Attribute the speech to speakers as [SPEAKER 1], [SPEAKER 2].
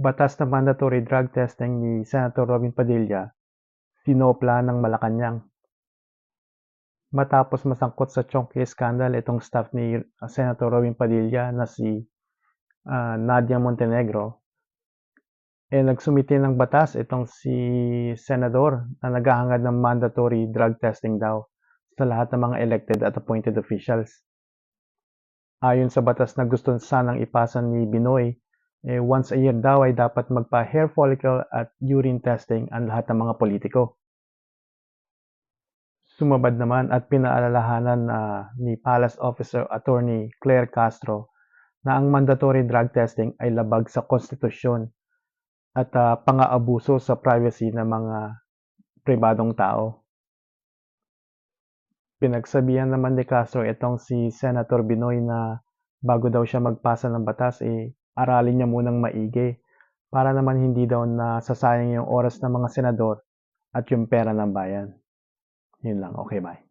[SPEAKER 1] batas na mandatory drug testing ni Senator Robin Padilla, sinopla ng Malacanang. Matapos masangkot sa Chonky scandal itong staff ni uh, Senator Robin Padilla na si uh, Nadia Montenegro, eh nagsumite ng batas itong si senador na naghahangad ng mandatory drug testing daw sa lahat ng mga elected at appointed officials. Ayon sa batas na gusto sanang ipasa ni Binoy, eh, once a year daw ay dapat magpa-hair follicle at urine testing ang lahat ng mga politiko. Sumabad naman at pinaalalahanan uh, ni Palace Officer Attorney Claire Castro na ang mandatory drug testing ay labag sa konstitusyon at uh, pang-aabuso sa privacy ng mga pribadong tao. Pinagsabihan naman ni Castro itong si Senator Binoy na bago daw siya magpasa ng batas, eh, aralin niya munang maigi para naman hindi daw nasasayang yung oras ng mga senador at yung pera ng bayan. Yun lang. Okay, bye.